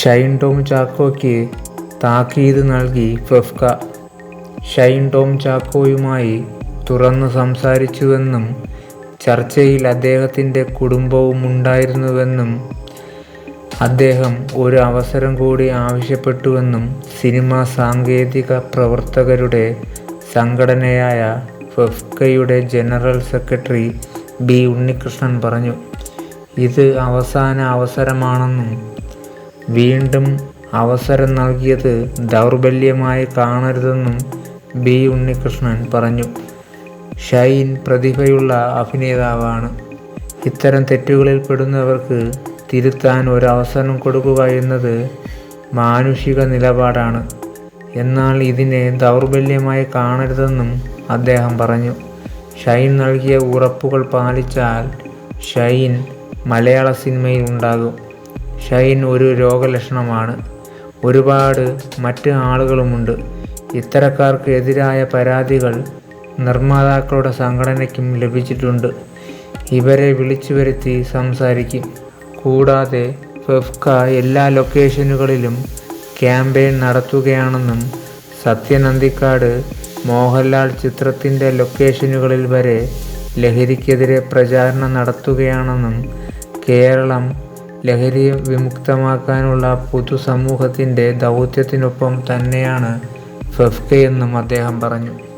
ഷൈൻ ടോം ചാക്കോയ്ക്ക് താക്കീത് നൽകി ഫെഫ്ക. ഷൈൻ ടോം ചാക്കോയുമായി തുറന്നു സംസാരിച്ചുവെന്നും ചർച്ചയിൽ അദ്ദേഹത്തിന്റെ കുടുംബവും ഉണ്ടായിരുന്നുവെന്നും അദ്ദേഹം ഒരു അവസരം കൂടി ആവശ്യപ്പെട്ടുവെന്നും സിനിമാ സാങ്കേതിക പ്രവർത്തകരുടെ സംഘടനയായ ഫെഫ്കയുടെ ജനറൽ സെക്രട്ടറി ബി ഉണ്ണികൃഷ്ണൻ പറഞ്ഞു. ഇത് അവസാന അവസരമാണെന്നും വീണ്ടും അവസരം നൽകിയത് ദൗർബല്യമായി കാണരുതെന്നും ബി ഉണ്ണികൃഷ്ണൻ പറഞ്ഞു. ഷൈൻ പ്രതിഭയുള്ള അഭിനേതാവാണ്. ഇത്തരം തെറ്റുകളിൽ പെടുന്നവർക്ക് തിരുത്താൻ ഒരവസരം കൊടുക്കുക എന്നത് മാനുഷിക നിലപാടാണ്. എന്നാൽ ഇതിനെ ദൗർബല്യമായി കാണരുതെന്നും അദ്ദേഹം പറഞ്ഞു. ഷൈൻ നൽകിയ ഉറപ്പുകൾ പാലിച്ചാൽ ഷൈൻ മലയാള സിനിമയിൽ ഉണ്ടാകും. ഷൈൻ ഒരു രോഗലക്ഷണമാണ്. ഒരുപാട് മറ്റ് ആളുകളുമുണ്ട്. ഇത്തരക്കാർക്ക് എതിരായ പരാതികൾ നിർമ്മാതാക്കളുടെ സംഘടനയ്ക്കും ലഭിച്ചിട്ടുണ്ട്. ഇവരെ വിളിച്ചു വരുത്തി സംസാരിക്കും. കൂടാതെ ഫെഫ്ക എല്ലാ ലൊക്കേഷനുകളിലും ക്യാമ്പയിൻ നടത്തുകയാണെന്നും സത്യനന്ദിക്കാട് മോഹൻലാൽ ചിത്രത്തിന്റെ ലൊക്കേഷനുകളിൽ വരെ ലഹരിക്കെതിരെ പ്രചാരണം നടത്തുകയാണെന്നും കേരളം ലഹരി വിമുക്തമാക്കാനുള്ള പൊതുസമൂഹത്തിന്റെ ദൗത്യത്തിനൊപ്പം തന്നെയാണ് ഫെഫ്കയെന്നും അദ്ദേഹം പറഞ്ഞു.